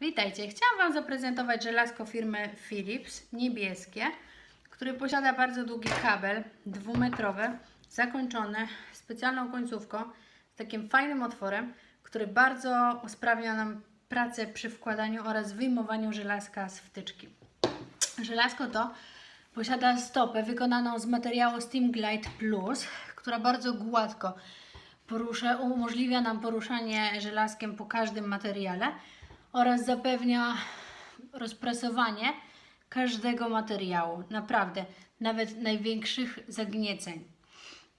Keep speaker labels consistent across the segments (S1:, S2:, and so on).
S1: Witajcie, chciałam Wam zaprezentować żelazko firmy Philips, niebieskie, które posiada bardzo długi kabel, dwumetrowy, zakończony specjalną końcówką z takim fajnym otworem, który bardzo usprawnia nam pracę przy wkładaniu oraz wyjmowaniu żelazka z wtyczki. Żelazko to posiada stopę wykonaną z materiału Steam Glide Plus, która bardzo gładko porusza, umożliwia nam poruszanie żelazkiem po każdym materiale oraz zapewnia rozprasowanie każdego materiału. Naprawdę, nawet największych zagnieceń.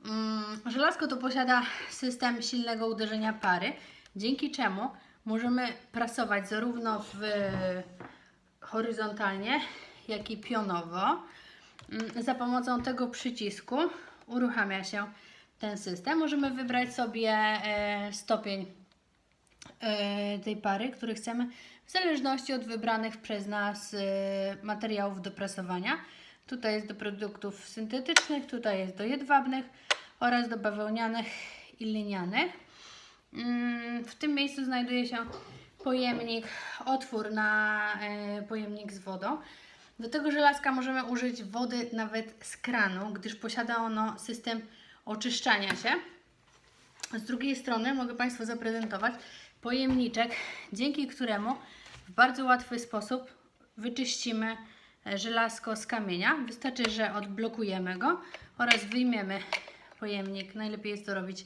S1: Mm, Żelazko to posiada system silnego uderzenia pary, dzięki czemu możemy prasować zarówno w horyzontalnie, jak i pionowo. Mm, Za pomocą tego przycisku uruchamia się ten system. Możemy wybrać sobie e, stopień tej pary, który chcemy, w zależności od wybranych przez nas e, materiałów do prasowania. Tutaj jest do produktów syntetycznych, tutaj jest do jedwabnych oraz do bawełnianych i linianych. Mm, W tym miejscu znajduje się pojemnik, otwór na e, pojemnik z wodą. Do tego żelazka możemy użyć wody nawet z kranu, gdyż posiada ono system oczyszczania się. Z drugiej strony mogę Państwu zaprezentować pojemniczek, dzięki któremu w bardzo łatwy sposób wyczyścimy e, żelazko z kamienia. Wystarczy, że odblokujemy go oraz wyjmiemy pojemnik. Najlepiej jest to robić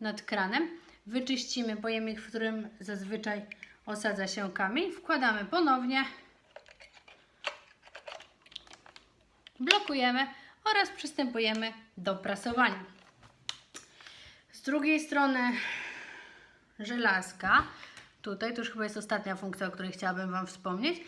S1: nad kranem. Wyczyścimy pojemnik, w którym zazwyczaj osadza się kamień. Wkładamy ponownie, blokujemy oraz przystępujemy do prasowania. Z drugiej strony żelazka, tutaj to już chyba jest ostatnia funkcja, o której chciałabym Wam wspomnieć,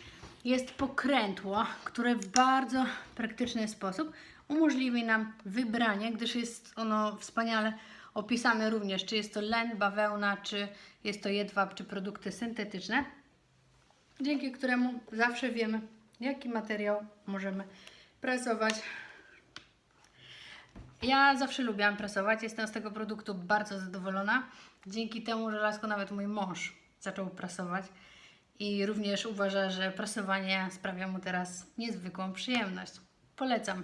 S1: jest pokrętło, które w bardzo praktyczny sposób umożliwi nam wybranie, gdyż jest ono wspaniale opisane również, czy jest to len, bawełna, czy jest to jedwab, czy produkty syntetyczne, dzięki któremu zawsze wiemy, jaki materiał możemy prasować ja zawsze lubiłam prasować, jestem z tego produktu bardzo zadowolona. Dzięki temu żelazko nawet mój mąż zaczął prasować i również uważa, że prasowanie sprawia mu teraz niezwykłą przyjemność. Polecam.